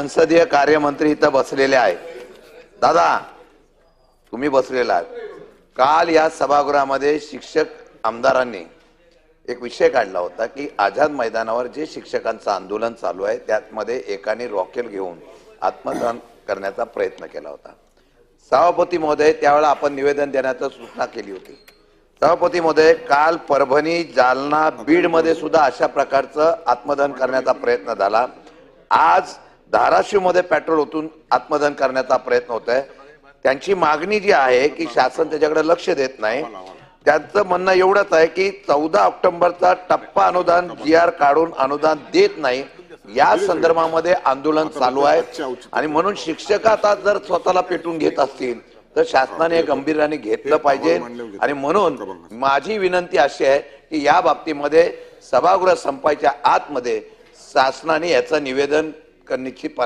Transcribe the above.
संसदीय कार्यमंत्री इथं बसलेले आहेत. दादा तुम्ही बसलेला आहात. काल या सभागृहामध्ये शिक्षक आमदारांनी एक विषय काढला होता की आझाद मैदानावर जे शिक्षकांचं आंदोलन चालू आहे त्यामध्ये एकाने रॉकेल घेऊन आत्मदहन करण्याचा प्रयत्न केला होता. सभापती महोदय त्यावेळेला आपण निवेदन देण्याची सूचना केली होती. सभापती महोदय काल परभणी जालना बीडमध्ये सुद्धा अशा प्रकारचं आत्मदहन करण्याचा प्रयत्न झाला. आज धाराशिवमध्ये पेट्रोल ओतून आत्मदहन करण्याचा प्रयत्न होत आहे त्यांची मागणी जी आहे की शासन त्याच्याकडे लक्ष देत नाही. त्यांचं म्हणणं एवढंच आहे की चौदा ऑक्टोबरचा टप्पा अनुदान जी आर काढून अनुदान देत नाही. या संदर्भामध्ये आंदोलन चालू आहे. आणि म्हणून शिक्षक आता जर स्वतःला पेटून घेत असतील तर शासनाने हे गंभीर्याने घेतलं पाहिजे. आणि म्हणून माझी विनंती अशी आहे की या बाबतीमध्ये सभागृह संपायच्या आतमध्ये शासनाने याचं निवेदन निश्चितपणे